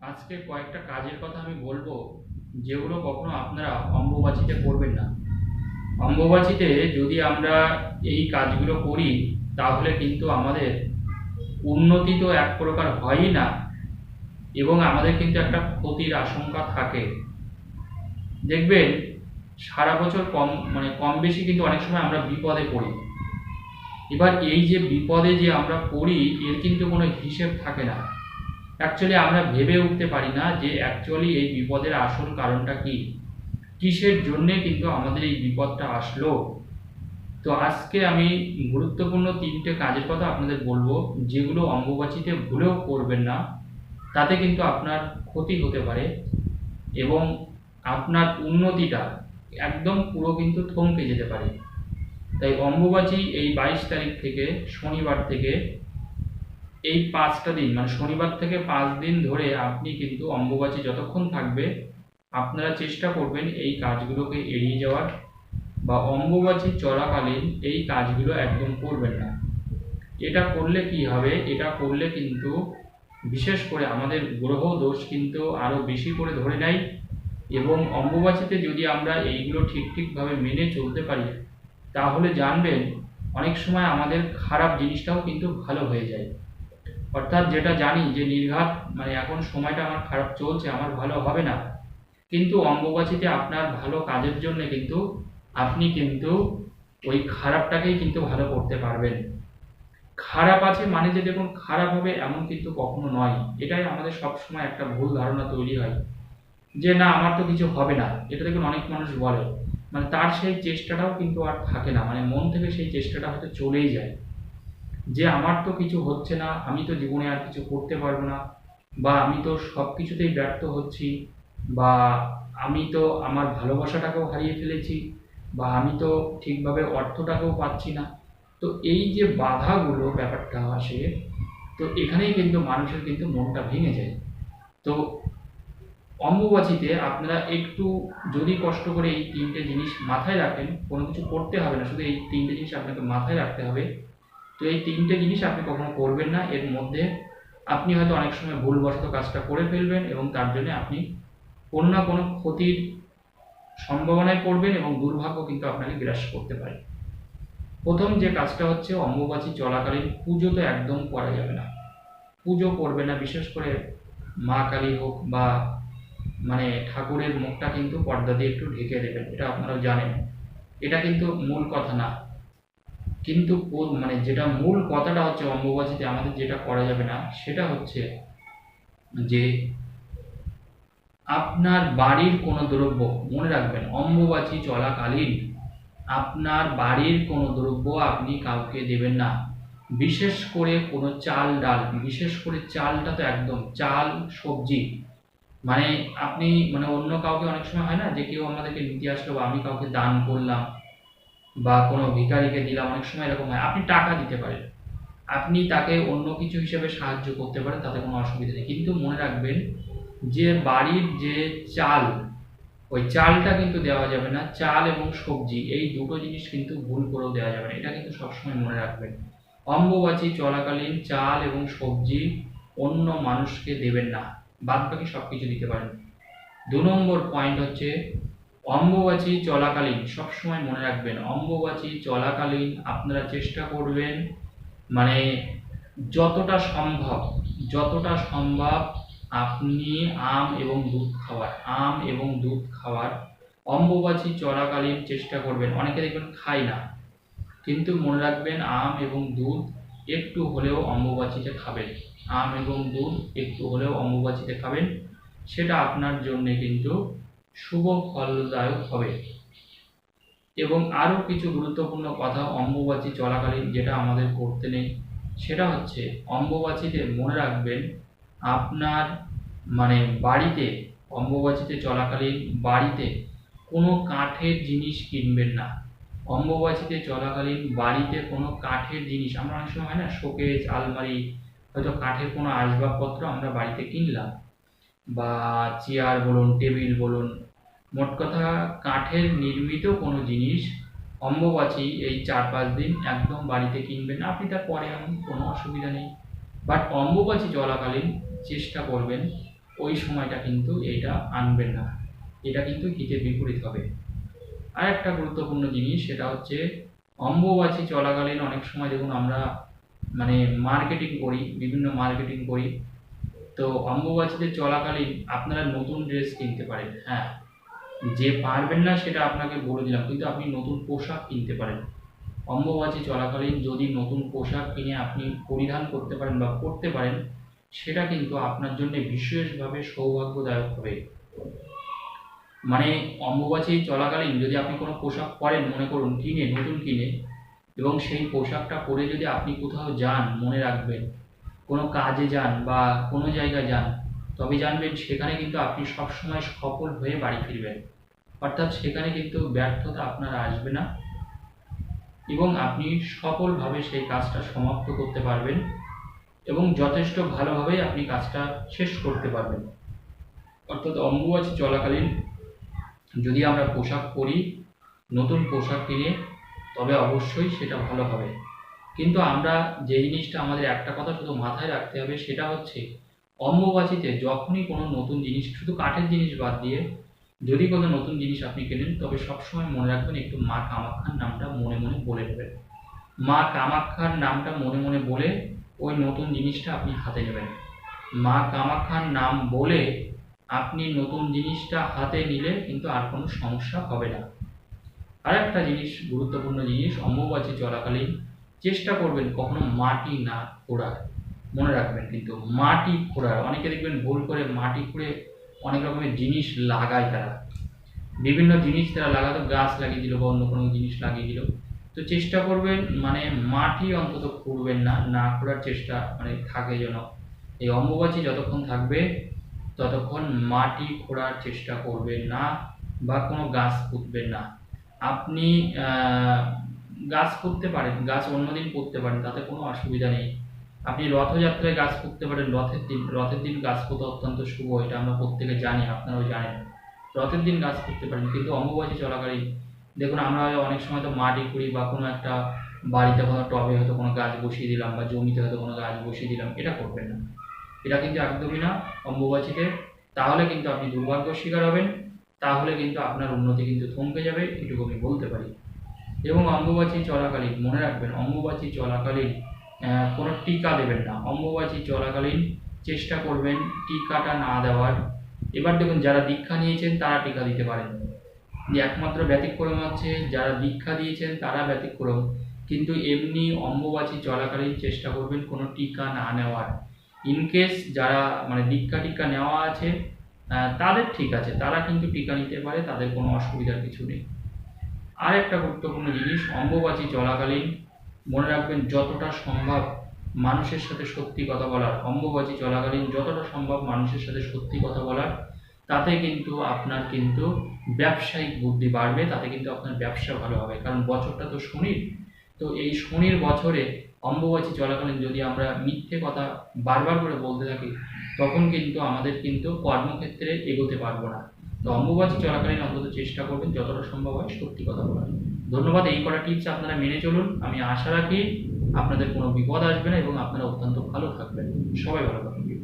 আজকে কয়েকটা কাজের কথা আমি বলব, যেগুলো কখনো আপনারা অম্বুবাচিতে করবেন না। অম্বুবাচিতে যদি আমরা এই কাজগুলো করি, তাহলে কিন্তু আমাদের উন্নতি তো এক প্রকার হয়ই না, এবং আমাদের কিন্তু একটা ক্ষতির আশঙ্কা থাকে। দেখবেন, সারা বছর কম মানে কম বেশি কিন্তু অনেক সময় আমরা বিপদে পড়ি। এবার এই যে বিপদে যে আমরা পড়ি, এর কিন্তু কোনো হিসেব থাকে না। অ্যাকচুয়ালি আমরা ভেবে উঠতে পারি না যে অ্যাকচুয়ালি এই বিপদের আসল কারণটা কি। কিসের জন্যে কিন্তু আমাদের এই বিপদটা আসলো? তো আজকে আমি গুরুত্বপূর্ণ তিনটে কাজের কথা আপনাদের বলব, যেগুলো অম্বুবাচিতে ভুলেও করবেন না। তাতে কিন্তু আপনার ক্ষতি হতে পারে এবং আপনার উন্নতিটা একদম পুরো কিন্তু থমকে যেতে পারে। তাই অম্বুবাচী এই বাইশ তারিখ থেকে, শনিবার থেকে এই পাঁচটা দিন মানে শনিবার থেকে পাঁচ দিন ধরে আপনি কিন্তু অম্বুবাচী যতক্ষণ থাকবে, আপনারা চেষ্টা করবেন এই কাজগুলোকে এড়িয়ে যাওয়ার বা অম্বুবাচী চলাকালীন এই কাজগুলো একদম করবেন না। এটা করলে কি হবে? এটা করলে কিন্তু বিশেষ করে আমাদের গ্রহ দোষ কিন্তু আরও বেশি করে ধরে নেয় এবং অম্বুবাচীতে যদি আমরা এইগুলো ঠিক ঠিকভাবে মেনে চলতে পারি, তাহলে জানবেন অনেক সময় আমাদের খারাপ জিনিসটাও কিন্তু ভালো হয়ে যায়। অর্থাৎ যেটা জানি যে নির্ঘাত মানে এখন সময়টা আমার খারাপ চলছে, আমার ভালো হবে না। কিন্তু অম্বুবাচীতে আপনার ভালো কাজের জন্য কিন্তু আপনি কিন্তু ওই খারাপটাকেই কিন্তু ভালো করতে পারবেন। খারাপ আছে মানে যে দেখুন, খারাপ হবে এমন কিন্তু কখনো নয়। এটাই আমাদের সবসময় একটা ভুল ধারণা তৈরি হয়। যে না, আমার তো কিছু হবে না। এটা দেখুন অনেক মানুষ বলে। মানে তার সেই চেষ্টাটাও কিন্তু আর থাকে না। মানে মন থেকে সেই চেষ্টাটা হয়তো চলেই যায়। যে আমার তো কিছু হচ্ছে না, আমি তো জীবনে আর কিছু করতে পারব না, বা আমি তো সব কিছুতেই ব্যর্থ হচ্ছি, বা আমি তো আমার ভালোবাসাটাকেও হারিয়ে ফেলেছি, বা আমি তো ঠিকভাবে অর্থটাকেও পাচ্ছি না। তো এই যে বাধাগুলো ব্যাপারটা আসে, তো এখানেই কিন্তু মানুষের কিন্তু মনটা ভেঙে যায়। তো অম্বুবাচিতে আপনারা একটু যদি কষ্ট করে এই তিনটে জিনিস মাথায় রাখেন, কোনো কিছু করতে হবে না, শুধু এই তিনটে জিনিস আপনাকে মাথায় রাখতে হবে। তো এই তিনটে জিনিস আপনি কখনো করবেন না। এর মধ্যে আপনি হয়তো অনেক সময় ভুলবশত কাজটা করে ফেলবেন এবং তার জন্য আপনি কোনো না কোনো ক্ষতির সম্ভাবনায় পড়বেন এবং দুর্ভাগ্য কিন্তু আপনাকে গ্রাস করতে পারে। প্রথম যে কাজটা হচ্ছে অম্বুবাচী চলাকালীন পুজো তো একদম করা যাবে না। পুজো করবে না, বিশেষ করে মা কালী হোক বা মানে ঠাকুরের মুখটা কিন্তু পর্দা দিয়ে একটু ঢেকে দেবেন, এটা আপনারাও জানেন। এটা কিন্তু মূল কথা না। কিন্তু মানে যেটা মূল কথাটা হচ্ছে অম্বুবাচীতে আমাদের যেটা করা যাবে না, সেটা হচ্ছে যে আপনার বাড়ির কোনো দ্রব্য, মনে রাখবেন, অম্বুবাচী চলাকালীন আপনার বাড়ির কোনো দ্রব্য আপনি কাউকে দেবেন না। বিশেষ করে কোনো চাল, ডাল, বিশেষ করে চালটা তো একদম, চাল, সবজি। মানে আপনি মানে অন্য কাউকে অনেক সময় হয় না যে কেউ আমাদেরকে নিতে আসলো বা আমি কাউকে দান করলাম বা কোনো ভিখারিকে দিলাম, অনেক সময় এরকম হয়। আপনি টাকা দিতে পারেন। আপনি তাকে অন্য কিছু হিসেবে সাহায্য করতে পারেন, তাতে কোনো অসুবিধা নেই। কিন্তু মনে রাখবেন যে বাড়ির যে চাল, ওই চালটা কিন্তু দেওয়া যাবে না। চাল এবং সবজি, এই দুটো জিনিস কিন্তু ভুল করেও দেওয়া যাবে না। এটা কিন্তু সবসময় মনে রাখবেন। অম্বুবাচী চলাকালীন চাল এবং সবজি অন্য মানুষকে দেবেন না। বাদ বাকি সব কিছু দিতে পারেন। দু নম্বর পয়েন্ট হচ্ছে অম্বুবাচী চলাকালীন, সবসময় মনে রাখবেন অম্বুবাচী চলাকালীন আপনারা চেষ্টা করবেন মানে যতটা সম্ভব যতটা সম্ভব আপনি আম এবং দুধ খাওয়ার, আম এবং দুধ খাওয়ার অম্বুবাচী চলাকালীন চেষ্টা করবেন। অনেকে দেখবেন খায় না, কিন্তু মনে রাখবেন আম এবং দুধ একটু হলেও অম্বুবাচীতে খাবেন। আম এবং দুধ একটু হলেও অম্বুবাচীতে খাবেন, সেটা আপনার জন্যে কিন্তু শুভ ফলদায়ক হবে। এবং আরও কিছু গুরুত্বপূর্ণ কথা অম্বুবাচী চলাকালীন যেটা আমাদের করতে নেই, সেটা হচ্ছে অম্বুবাচীতে মনে রাখবেন, আপনার মানে বাড়িতে, অম্বুবাচীতে চলাকালীন বাড়িতে কোনো কাঠের জিনিস কিনবেন না। অম্বুবাচীতে চলাকালীন বাড়িতে কোনো কাঠের জিনিস, আমরা অনেক সময় হয় না, শোকেস, আলমারি, হয়তো কাঠের কোনো আসবাবপত্র আমরা বাড়িতে কিনলাম। বা চেয়ার বলুন টেবিল বলুন, মোট কথা কাঠের নির্মিত কোনো জিনিস অম্বুবাচী এই চার পাঁচ দিন একদম বাড়িতে কিনবেন আপনি তার পরে আনুন, কোনো অসুবিধা নেই। বাট অম্বুবাচী চলাকালীন চেষ্টা করবেন, ওই সময়টা কিন্তু এটা আনবেন না। এটা কিন্তু হিতে বিপরীত হবে। আর একটা গুরুত্বপূর্ণ জিনিস, সেটা হচ্ছে অম্বুবাচী চলাকালীন অনেক সময় দেখুন আমরা মানে মার্কেটিং করি, বিভিন্ন মার্কেটিং করি। তো অম্বুবাচীতে চলাকালীন আপনারা নতুন ড্রেস কিনতে পারেন হ্যাঁ। যে পারবেন না সেটা আপনাকে বলে দিলাম, কিন্তু আপনি নতুন পোশাক কিনতে পারেন। অম্বুবাচী চলাকালীন যদি নতুন পোশাক কিনে আপনি পরিধান করতে পারেন বা পরতে পারেন, সেটা কিন্তু আপনার জন্য বিশেষভাবে সৌভাগ্যদায়ক হবে। মানে অম্বুবাচী চলাকালীন যদি আপনি কোনো পোশাক পরেন, মনে করুন কিনে, নতুন কিনে, এবং সেই পোশাকটা পরে যদি আপনি কোথাও যান, মনে রাখবেন কোনো কাজে যান বা কোনো জায়গায় যান, তবে জানবেন সেখানে কিন্তু আপনি সবসময় সফল হয়ে বাড়ি ফিরবেন। অর্থাৎ সেখানে কিন্তু ব্যর্থতা আপনার আসবে না এবং আপনি সফলভাবে সেই কাজটা সমাপ্ত করতে পারবেন এবং যথেষ্ট ভালোভাবে আপনি কাজটা শেষ করতে পারবেন। অর্থাৎ অম্বুবাচী চলাকালীন যদি আমরা পোশাক পরি, নতুন পোশাক কিনে, তবে অবশ্যই সেটা ভালো হবে। কিন্তু আমরা যে জিনিসটা আমাদের একটা কথা শুধু মাথায় রাখতে হবে সেটা হচ্ছে, অম্বুবাচীতে যখনই কোনো নতুন জিনিস, শুধু কাঠের জিনিস বাদ দিয়ে যদি কোনো নতুন জিনিস আপনি কেনেন, তবে সবসময় মনে রাখবেন একটু মা কামাক্ষার নামটা মনে মনে বলে নেবেন মা কামাক্ষার নামটা মনে মনে বলে ওই নতুন জিনিসটা আপনি হাতে নেবেন। মা কামাক্ষার নাম বলে আপনি নতুন জিনিসটা হাতে নিলে কিন্তু আর কোনো সমস্যা হবে না। আর একটা জিনিস, গুরুত্বপূর্ণ জিনিস, অম্বুবাচী চলাকালীন চেষ্টা করবেন কখনো মাটি না খোঁড়ার। মনে রাখবেন কিন্তু মাটি খোঁড়ার, অনেকে দেখবেন ভুল করে মাটি খুঁড়ে অনেক রকমের জিনিস লাগায় তারা। বিভিন্ন জিনিস তারা লাগাতো, গাছ লাগিয়ে দিল বা অন্য কোনো জিনিস লাগিয়ে দিল। তো চেষ্টা করবেন মানে মাটি অন্তত খুঁড়বেন না না খোঁড়ার চেষ্টা মানে থাকে যেন। এই অম্বুবাচী যতক্ষণ থাকবে, ততক্ষণ মাটি খোঁড়ার চেষ্টা করবেন না বা কোনো গাছ পুঁতবেন না। আপনি গাছ পুঁততে পারেন গাছ অন্যদিন পুঁততে পারেন তাতে কোনো অসুবিধা নেই। আপনি রথযাত্রায় গাছ পুঁততে পারেন রথের দিন রথের দিন গাছ পোঁতা অত্যন্ত শুভ, এটা আমরা প্রত্যেকে জানি, আপনারাও জানেন। রথের দিন গাছ পুঁততে পারেন কিন্তু অম্বুবাচী চলাকালীন, দেখুন আমরা অনেক সময় তো মাটি খুঁড়ি বা কোনো একটা বাড়িতে কোনো টবে হয়তো কোনো গাছ বসিয়ে দিলাম বা জমিতে হয়তো কোনো গাছ বসিয়ে দিলাম, এটা করবেন না। এটা কিন্তু একদমই না অম্বুবাচীতে তাহলে কিন্তু আপনি দুর্ভাগ্য শিকার হবেন, তাহলে কিন্তু আপনার উন্নতি কিন্তু থমকে যাবে, এটুকু আমি বলতে পারি। এবং অম্বুবাচী চলাকালীন, মনে রাখবেন, অম্বুবাচী চলাকালীন কোনো টিকা দেবেন না। অম্বুবাচী চলাকালীন চেষ্টা করবেন টিকাটা না দেওয়ার। এবার দেখুন, যারা দীক্ষা নিয়েছেন, তারা টিকা দিতে পারেন। একমাত্র ব্যতিক্রম হচ্ছে, যারা দীক্ষা দিয়েছেন, তারা ব্যতিক্রম। কিন্তু এমনি অম্বুবাচী চলাকালীন চেষ্টা করবেন, কোনো টিকা না নেওয়ার। ইনকেস যারা মানে দীক্ষা টিকা নেওয়া আছে তাদের ঠিক আছে। তারা কিন্তু টিকা নিতে পারে, তাদের কোনো অসুবিধার কিছু নেই। আর একটা গুরুত্বপূর্ণ জিনিস অম্বুবাচী চলাকালীন মনে রাখবেন যতটা সম্ভব মানুষের সাথে সত্যি কথা বলার অম্বুবাচী চলাকালীন যতটা সম্ভব মানুষের সাথে সত্যি কথা বলার, তাতে কিন্তু আপনার কিন্তু ব্যবসায়িক বুদ্ধি বাড়বে, তাতে কিন্তু আপনার ব্যবসা ভালো হবে। কারণ বছরটা তো শনির, তো এই শনির বছরে অম্বুবাচী চলাকালীন যদি আমরা মিথ্যে কথা বারবার করে বলতে থাকি, তখন কিন্তু আমাদের কিন্তু কর্মক্ষেত্রে এগোতে পারব না। তো চলাকালীন অন্তত চেষ্টা করবেন, যতটা সম্ভব হয় সত্যি কথা বলার। ধন্যবাদ, এই কটা টিপস আপনারা মেনে চলুন। আমি আশা রাখি আপনাদের কোনো বিপদ আসবে না এবং আপনারা অত্যন্ত ভালো থাকবেন। সবাই ভালো থাকবেন